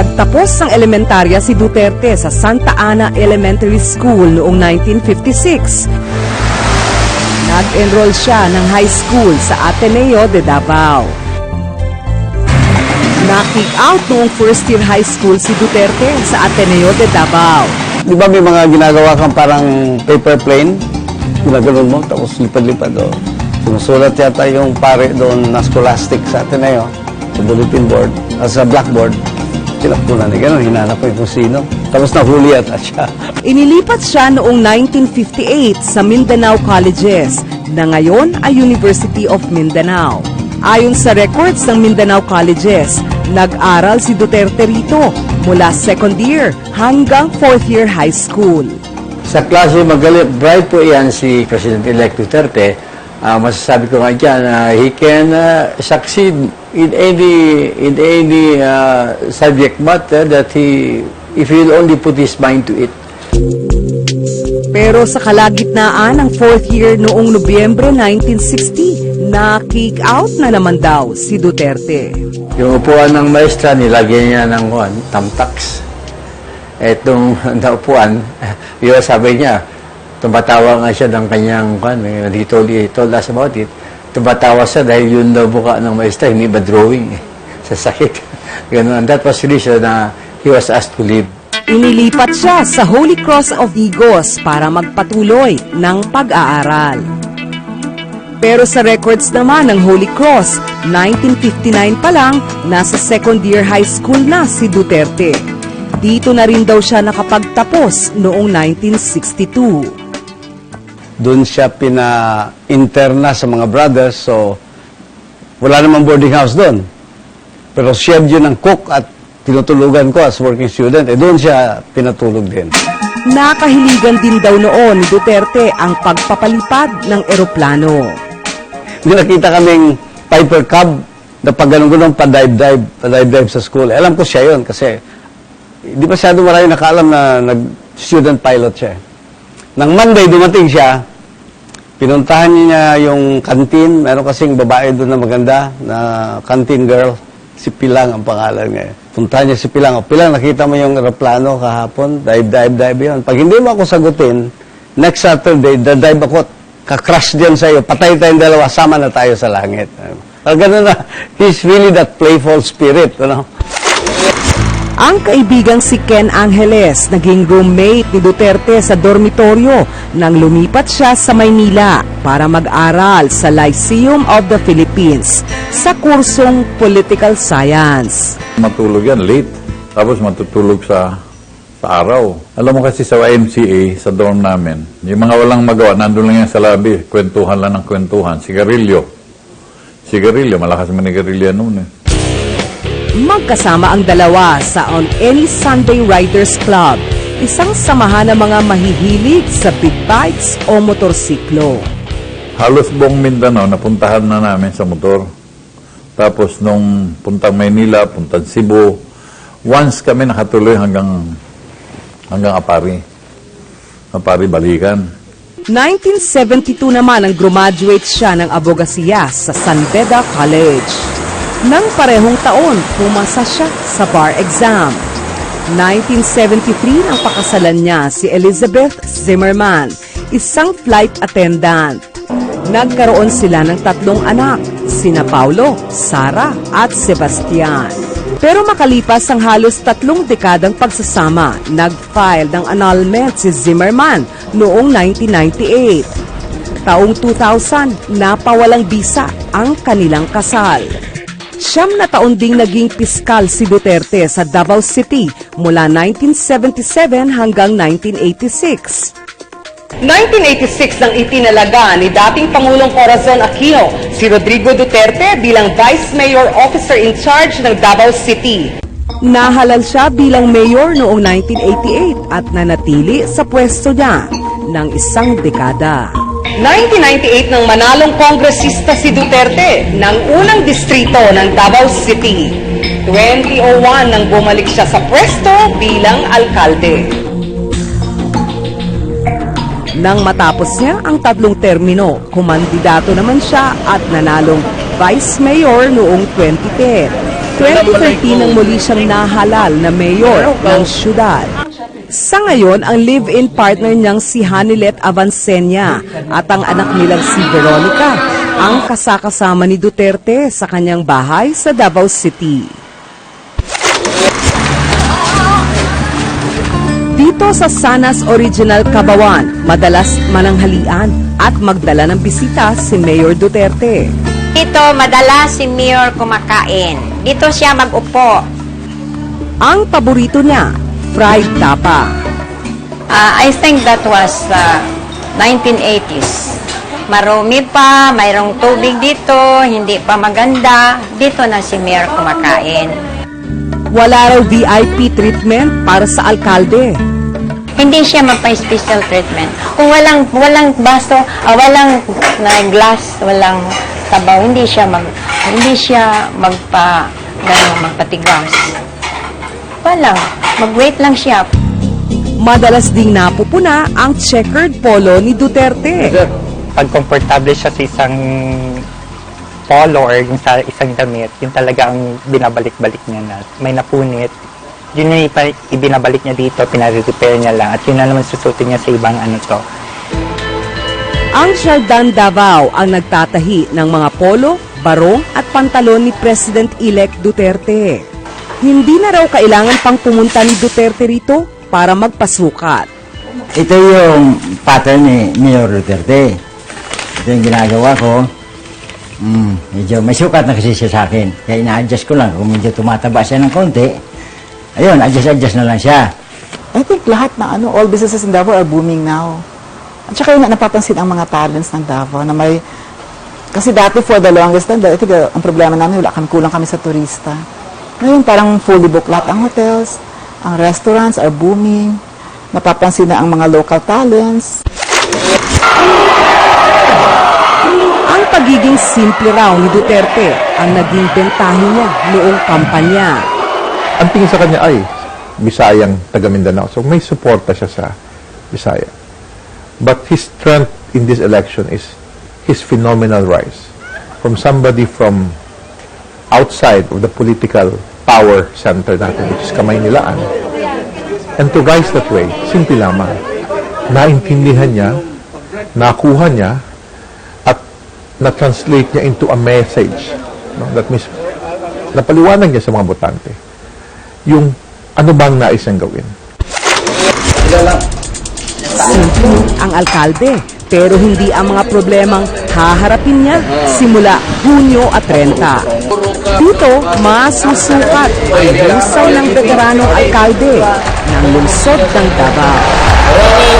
Nagtapos ng elementarya si Duterte sa Santa Ana Elementary School noong 1956. Nag-enroll siya ng high school sa Ateneo de Davao. Na-kick out noong first year high school si Duterte sa Ateneo de Davao. Di ba may mga ginagawa kang parang paper plane? Ginaganon mo, tapos lipad-lipad. Oh. Sinusulat yata yung pare doon na scholastic sa Ateneo, sa bulletin board, ah, sa blackboard. Tinakbunan ni gano'n, hinanap ko yung sino. Tapos nahuli yata siya. Inilipat siya noong 1958 sa Mindanao Colleges na ngayon ay University of Mindanao. Ayon sa records ng Mindanao Colleges, nag-aral si Duterte rito mula second year hanggang fourth year high school. Sa klase magaling, bright po yan si President-elect Duterte. Ah, masasabi ko nga dyan, ah, he can ah, succeed in any in any ah, subject matter that he if he'll only put his mind to it. Pero sa kalagitnaan ng fourth year noong Nobyembre 1960, na-kick out na naman daw si Duterte. Yung upuan ng maestra, nilagyan niya ng kuwan, tamtax. Etong naupuan, yun sabi niya, tumatawa nga siya ng kanyang kuwan, he told, he told us about it. Tumatawa siya dahil yun daw buka ng maestra, hindi ba drawing eh, sa sakit. Ganun. And that was the reason na he was asked to leave. Inilipat siya sa Holy Cross of Vigos para magpatuloy ng pag-aaral. Pero sa records naman ng Holy Cross, 1959 pa lang, nasa second year high school na si Duterte. Dito na rin daw siya nakapagtapos noong 1962. Doon siya pina-interna sa mga brothers, so wala namang boarding house doon. Pero chef yun ang cook at tinutulugan ko as working student. Eh doon siya pinatulog din. Nakahiligan din daw noon ni Duterte ang pagpapalipad ng eroplano. May nakita kaming Piper Cub na pag ganun-ganun pa-dive-dive, pa-dive-dive sa school. Eh, alam ko siya yun kasi hindi pa masyado marami nakaalam na nag-student pilot siya. Nang Monday, dumating siya, pinuntahan niya yung canteen. Meron kasing babae doon na maganda, na canteen girl. Si Pilang ang pangalan niya. Puntahan niya si Pilang. O, Pilang, nakita mo yung aeroplano kahapon? Dive, dive, dive yun. Pag hindi mo ako sagutin, next Saturday, dive ako, kakrush diyan sa iyo, patay tayong dalawa, sama na tayo sa langit. Uh, ganun na, he's really that playful spirit, you know? Ang kaibigang si Ken Angeles naging roommate ni Duterte sa dormitoryo nang lumipat siya sa Maynila para mag-aral sa Lyceum of the Philippines sa kursong Political Science. Matulog yan late. Tapos matutulog sa sa araw. Alam mo kasi sa YMCA, sa dorm namin, yung mga walang magawa, nandun lang yan sa labi, kwentuhan lang ng kwentuhan. Sigarilyo. Sigarilyo, malakas manigarilyo noon eh. Magkasama ang dalawa sa On Any Sunday Riders Club, isang samahan ng mga mahihilig sa big bikes o motorsiklo. Halos buong Mindanao, napuntahan na namin sa motor. Tapos nung puntang Maynila, puntang Cebu, once kami nakatuloy hanggang hanggang Apari. Apari Balikan. 1972 naman ang graduate siya ng abogasiya sa San Beda College. Nang parehong taon, pumasa siya sa bar exam. 1973 ang pakasalan niya si Elizabeth Zimmerman, isang flight attendant. Nagkaroon sila ng tatlong anak, sina Paulo, Sara at Sebastian. Pero makalipas ang halos tatlong dekadang pagsasama, nag-file ng annulment si Zimmerman noong 1998. Taong 2000, napawalang bisa ang kanilang kasal. Siyam na taon ding naging piskal si Duterte sa Davao City mula 1977 hanggang 1986. 1986 nang itinalaga ni dating Pangulong Corazon Aquino si Rodrigo Duterte bilang Vice Mayor Officer in Charge ng Davao City. Nahalal siya bilang mayor noong 1988 at nanatili sa pwesto niya ng isang dekada. 1998 nang manalong kongresista si Duterte ng unang distrito ng Davao City. 2001 nang bumalik siya sa pwesto bilang alkalde. Nang matapos niya ang tatlong termino, kumandidato naman siya at nanalong Vice Mayor noong 2010. 2013 nang muli siyang nahalal na mayor ng syudad. Sa ngayon, ang live-in partner niyang si Hanilet Avancenia at ang anak nilang si Veronica ang kasakasama ni Duterte sa kanyang bahay sa Davao City. Dito sa Sanas Original Kabawan, madalas mananghalian at magdala ng bisita si Mayor Duterte. Dito, madalas si Mayor kumakain. Dito siya mag-upo. Ang paborito niya, fried tapa. Ah, I think that was ah, 1980s. Marumi pa, mayroong tubig dito, hindi pa maganda. Dito na si Mayor kumakain. Wala raw VIP treatment para sa alkalde. Hindi siya magpa-special treatment. Kung walang walang baso, ah, walang na glass, walang sabaw, hindi siya mag hindi siya magpa ganun, magpatigas. Walang, mag-wait lang siya. Madalas ding napupuna ang checkered polo ni Duterte. pag komportable siya sa isang polo or yung sa isang damit, yun talaga ang binabalik-balik niya na may napunit. Yun yung ibinabalik niya dito, pinare-repair niya lang at yun na naman susutin niya sa ibang ano to. Ang Shardan Davao ang nagtatahi ng mga polo, barong at pantalon ni President-elect Duterte. Hindi na raw kailangan pang pumunta ni Duterte rito para magpasukat. Ito yung pattern ni Mayor Duterte. Ito yung ginagawa ko. Mm, medyo may sukat na kasi siya sa akin. Kaya ina-adjust ko lang. Kung medyo tumataba siya ng konti, ayun, adjust-adjust na lang siya. I think lahat ng ano, all businesses in Davao are booming now. At saka yun, napapansin ang mga talents ng Davao na may, kasi dati for the longest time, I think uh, ang problema namin, wala kami, kulang kami sa turista. Ngayon, parang fully booked lahat ang hotels, ang restaurants are booming, napapansin na ang mga local talents. Ang pagiging simple raw ni Duterte ang naging bentahe niya noong kampanya. ang tingin sa kanya ay Bisayang taga Mindanao. So may suporta siya sa Bisaya. But his strength in this election is his phenomenal rise. From somebody from outside of the political power center natin, which is Kamaynilaan. And to rise that way, simple lamang. Naintindihan niya, nakuha niya, at na-translate niya into a message. No? That means, napaliwanag niya sa mga botante yung ano bang nais niyang gawin. Simple ang alkalde, pero hindi ang mga problemang haharapin niya simula Hunyo at 30. Dito, masusukat ang husay ng veteranong alkalde ng lungsod ng Davao.